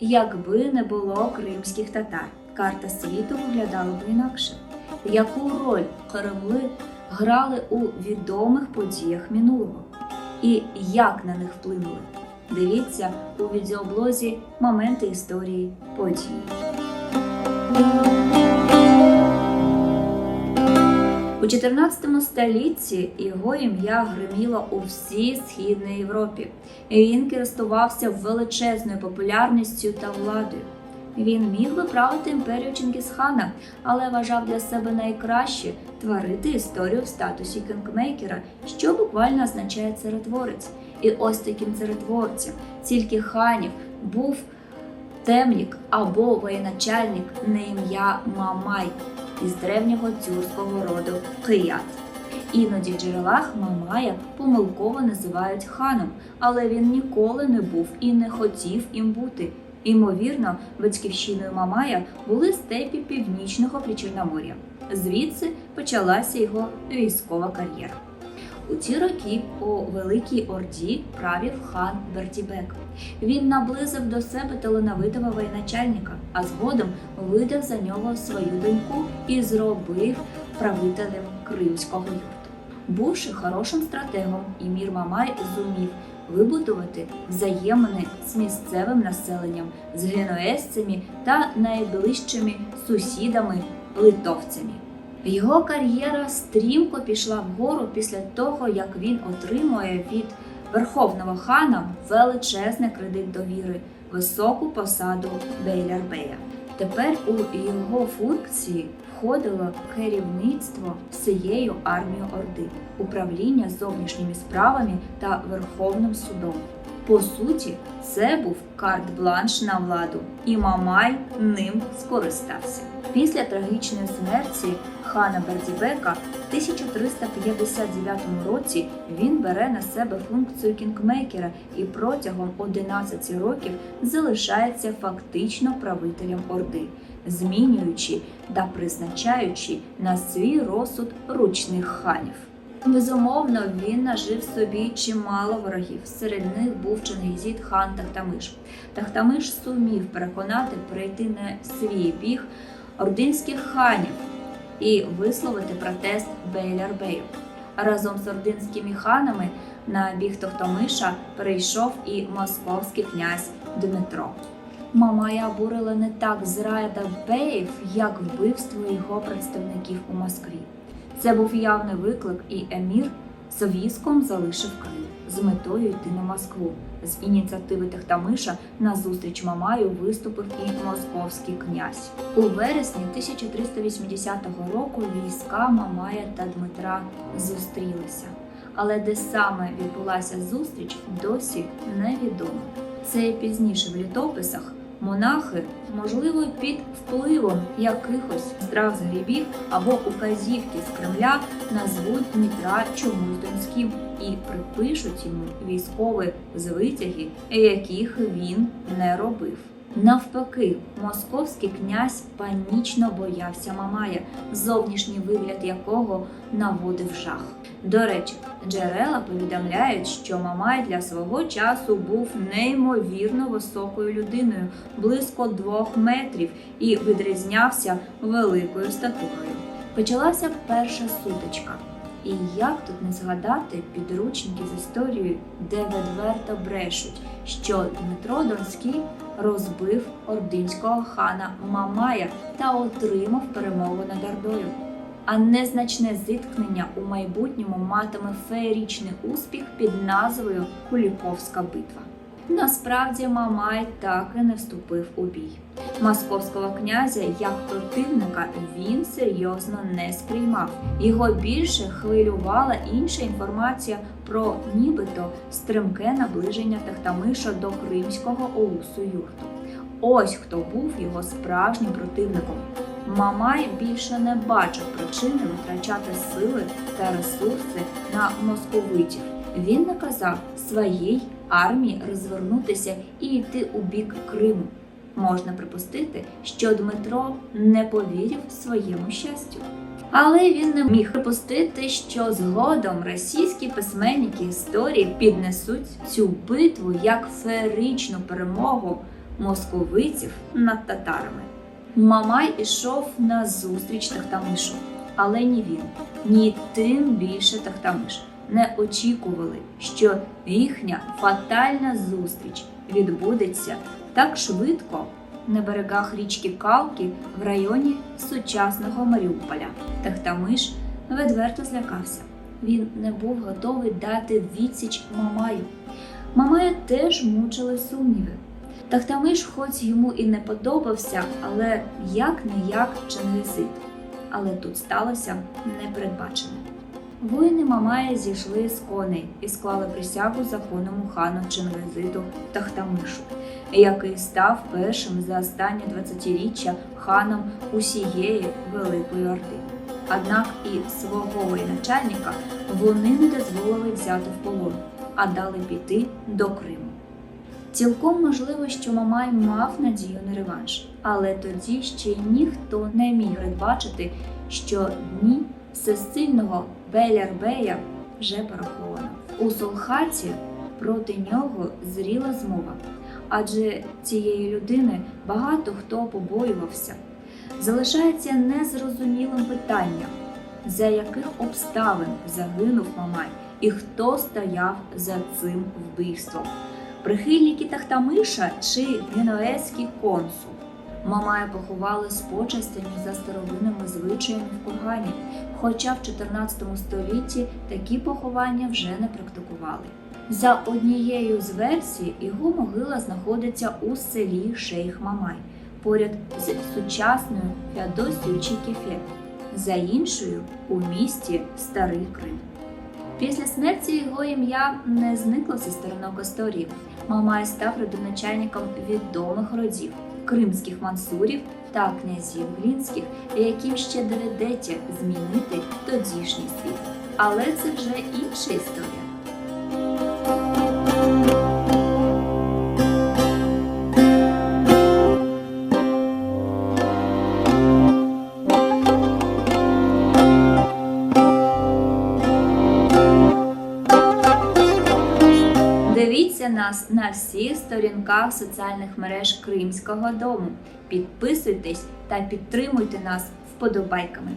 Якби не було кримських татар, карта світу виглядала б інакше. Яку роль Кремли грали у відомих подіях минулого? І як на них вплинули? Дивіться у відеоблозі Моменти історії події. У 14 столітті його ім'я гриміло у всій східній Європі. Він користувався величезною популярністю та владою. Він міг би правити імперію Чингісхана, але вважав для себе найкраще творити історію в статусі кінгмейкера, що буквально означає царетворець. І ось таким царетворцем, тільки ханів, був темнік або воєначальник на ім'я Мамай із древнього тюркського роду Кият. Іноді в джерелах Мамая помилково називають ханом, але він ніколи не був і не хотів їм бути. Ймовірно, батьківщиною Мамая були степі північного Причорномор'я. Звідси почалася його військова кар'єра. У ті роки у Великій Орді правив хан Бертібек. Він наблизив до себе талановитого воєначальника, а згодом видав за нього свою доньку і зробив правителем Кримського юрту. Бувши хорошим стратегом, Імір Мамай зумів вибудувати взаємини з місцевим населенням, з генуезцями та найближчими сусідами литовцями. Його кар'єра стрімко пішла вгору після того, як він отримує від верховного хана величезний кредит довіри, високу посаду бейлярбея. Тепер у його функції входило керівництво всією армією Орди, управління зовнішніми справами та Верховним судом. По суті, це був карт-бланш на владу, і Мамай ним скористався. Після трагічної смерті хана Бердібека в 1359 році він бере на себе функцію кінгмейкера і протягом 11 років залишається фактично правителем Орди, змінюючи та призначаючи на свій розсуд ручних ханів. Безумовно, він нажив собі чимало ворогів. Серед них був Чингізід хан Тахтамиш. Тахтамиш сумів переконати перейти на свій біг ординських ханів і висловити протест Бейлярбею. Разом з ординськими ханами на біг Тохтамиша перейшов і московський князь Дмитро. Мамая обурила не так зрада беїв, як вбивство його представників у Москві. Це був явний виклик, і емір з військом залишив Крим з метою йти на Москву. З ініціативи Тахтамиша на зустріч Мамаю виступив і московський князь. У вересні 1380 року війська Мамая та Дмитра зустрілися. Але де саме відбулася зустріч, досі невідомо. Це пізніше в літописах монахи, можливо, під впливом якихось страх з грибів або указівки з Кремля назвуть Дмитра чомусь донським і припишуть йому військові звитяги, яких він не робив. Навпаки, московський князь панічно боявся Мамая, зовнішній вигляд якого наводив жах. До речі, джерела повідомляють, що Мамай для свого часу був неймовірно високою людиною, близько двох метрів, і відрізнявся великою статурою. Почалася перша сутичка. І як тут не згадати підручники з історією, де відверто брешуть, що Дмитро Донський розбив ординського хана Мамая та отримав перемогу над Ордою. А незначне зіткнення у майбутньому матиме феєрічний успіх під назвою Куліковська битва. Насправді Мамай так і не вступив у бій. Московського князя як противника він серйозно не сприймав. Його більше хвилювала інша інформація про нібито стримке наближення Тахтамиша до Кримського Оусу юрту. Ось хто був його справжнім противником. Мамай більше не бачив причини витрачати сили та ресурси на московитів. Він наказав своїй армії розвернутися і йти у бік Криму. Можна припустити, що Дмитро не повірив своєму щастю. Але він не міг припустити, що згодом російські письменники історії піднесуть цю битву як феєричну перемогу московитів над татарами. Мамай ішов на зустріч Тахтамишу, але ні він, ні тим більше Тахтамиш не очікували, що їхня фатальна зустріч відбудеться так швидко на берегах річки Калки в районі сучасного Маріуполя. Тахтамиш відверто злякався. Він не був готовий дати відсіч Мамаю. Мамая теж мучили сумніви. Тахтамиш, хоч йому і не подобався, але як не як Чингизит. Але тут сталося непередбачене. Воїни Мамая зійшли з коней і склали присягу законному хану Чингизиту Тахтамишу, який став першим за останні 20-річчя ханом усієї Великої Орди. Однак і свого воєначальника вони не дозволили взяти в полон, а дали піти до Криму. Цілком можливо, що Мамай мав надію на реванш, але тоді ще й ніхто не міг передбачити, що дні всесильного Белярбея вже пораховано. У Солхаті проти нього зріла змова, адже цієї людини багато хто побоювався. Залишається незрозумілим питання, за яких обставин загинув Мамай і хто стояв за цим вбивством прихильники Тахтамиша чи генуезький консул. Мамая поховали з почестями за старовинними звичаями в кургані, хоча в 14 столітті такі поховання вже не практикували. За однією з версій його могила знаходиться у селі Шейх Мамай, поряд з сучасною Феодосією чи Кефе, за іншою у місті Старий Крим. Після смерті його ім'я не зникло зі сторінок історії. Мамай став родоначальником відомих родів кримських мансурів та князів глінських, яким ще доведеться змінити тодішній світ. Але це вже інша історія. Нас на всіх сторінках соціальних мереж Кримського дому. Підписуйтесь та підтримуйте нас вподобайками.